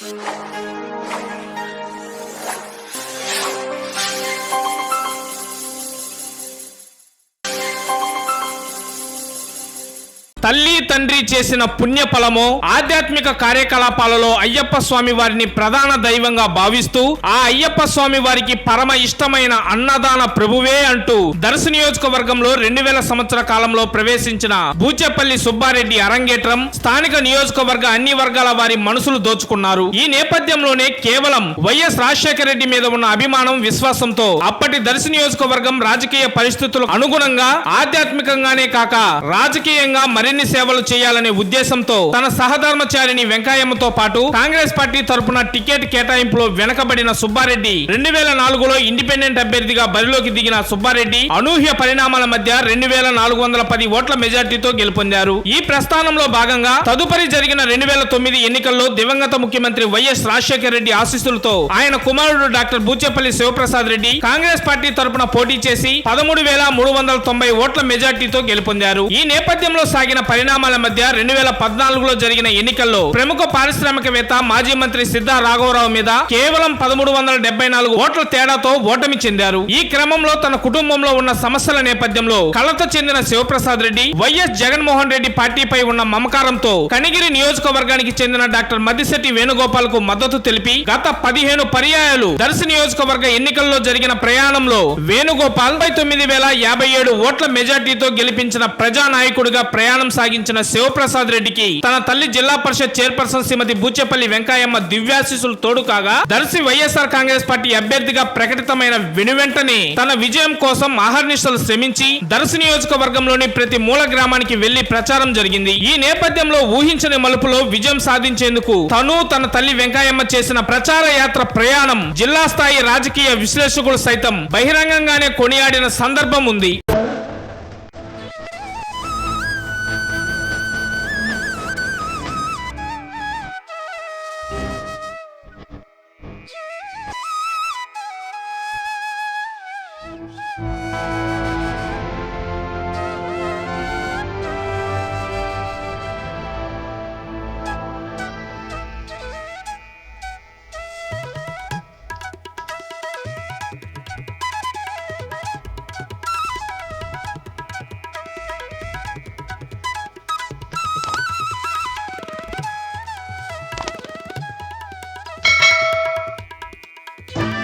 うん。తల్లి తండ్రి చేసిన పుణ్యఫలము ఆధ్యాత్మిక కార్యకలాపాలలో అయ్యప్ప స్వామి వారిని ప్రధాన దైవంగా భావిస్తూ ఆ అయ్యప్ప స్వామి వారికి పరమ ఇష్టమైన అన్నదాన ప్రభువే అంటూ దర్శ నియోజకవర్గంలో రెండు వేల సంవత్సర కాలంలో ప్రవేశించిన బూచేపల్లి సుబ్బారెడ్డి అరంగేట్రం స్థానిక నియోజకవర్గ అన్ని వర్గాల వారి మనసులు దోచుకున్నారు. ఈ నేపథ్యంలోనే కేవలం వైఎస్ రాజశేఖర రెడ్డి మీద ఉన్న అభిమానం విశ్వాసంతో అప్పటి దర్శ నియోజకవర్గం రాజకీయ పరిస్థితులకు అనుగుణంగా ఆధ్యాత్మికంగానే కాక రాజకీయంగా మరిన్ని సేవలు చేయాలనే ఉద్దేశంతో తన సహధర్మచారిని వెంకయ్యమ్మతో పాటు కాంగ్రెస్ పార్టీ తరపున టికెట్ కేటాయింపులో వెనకబడిన సుబ్బారెడ్డి రెండు వేల నాలుగులో ఇండిపెండెంట్ అభ్యర్థిగా బరిలోకి దిగిన సుబ్బారెడ్డి అనూహ్య పరిణామాల మధ్య రెండు వేల నాలుగు వందల పది ఓట్ల మెజార్టీతో గెలుపొందారు. ఈ ప్రస్థానంలో భాగంగా తదుపరి జరిగిన రెండు వేల తొమ్మిది ఎన్నికల్లో దివంగత ముఖ్యమంత్రి వైఎస్ రాజశేఖర రెడ్డి ఆశీస్సులతో ఆయన కుమారుడు డాక్టర్ బూచేపల్లి శివప్రసాద్ రెడ్డి కాంగ్రెస్ పార్టీ తరపున పోటీ చేసి పదమూడు వేల మూడు వందల తొంభై ఓట్ల మెజార్టీతో గెలుపొందారు. ఈ నేపథ్యంలో సాగిన పరిణామాల మధ్య రెండు వేల పద్నాలుగులో జరిగిన ఎన్నికల్లో ప్రముఖ పారిశ్రామికవేత్త మాజీ మంత్రి సిద్ధా రాఘవరావు మీద కేవలం పదమూడు వందల డెబ్బై నాలుగు ఓట్ల తేడాతో ఓటమి చెందారు. ఈ క్రమంలో తన కుటుంబంలో ఉన్న సమస్యల నేపథ్యంలో కలత చెందిన శివప్రసాద్ రెడ్డి వైఎస్ జగన్మోహన్ రెడ్డి పార్టీపై ఉన్న మమకారంతో కనిగిరి నియోజకవర్గానికి చెందిన డాక్టర్ మద్దిశెట్టి వేణుగోపాల్కు మద్దతు తెలిపి గత పదిహేను పర్యాయాలు దర్శి నియోజకవర్గ ఎన్నికల్లో జరిగిన ప్రయాణంలో వేణుగోపాల్ తొమ్మిది వేల యాభై ఏడు ఓట్ల మెజార్టీతో గెలిపించిన ప్రజానాయకుడిగా ప్రయాణం సాగించిన శివప్రసాద్ రెడ్డికి తన తల్లి జిల్లా పరిషత్ చైర్పర్సన్ శ్రీమతి బూచెపల్లి వెంకయ్యమ్మ దివ్యాశిసులు తోడు కాగా దర్శి వైఎస్ఆర్ కాంగ్రెస్ పార్టీ అభ్యర్థిగా ప్రకటితమైన వెనువెంటనే తన విజయం కోసం ఆహర్నిశలు శ్రమించి దర్శి నియోజకవర్గంలోని ప్రతి మూల గ్రామానికి వెళ్ళి ప్రచారం జరిగింది. ఈ నేపథ్యంలో ఊహించని మలుపులో విజయం సాధించేందుకు తను తన తల్లి వెంకయ్యమ్మ చేసిన ప్రచార యాత్ర ప్రయాణం జిల్లా స్థాయి రాజకీయ విశ్లేషకులు సైతం బహిరంగంగానే కొనియాడిన సందర్భం ఉంది.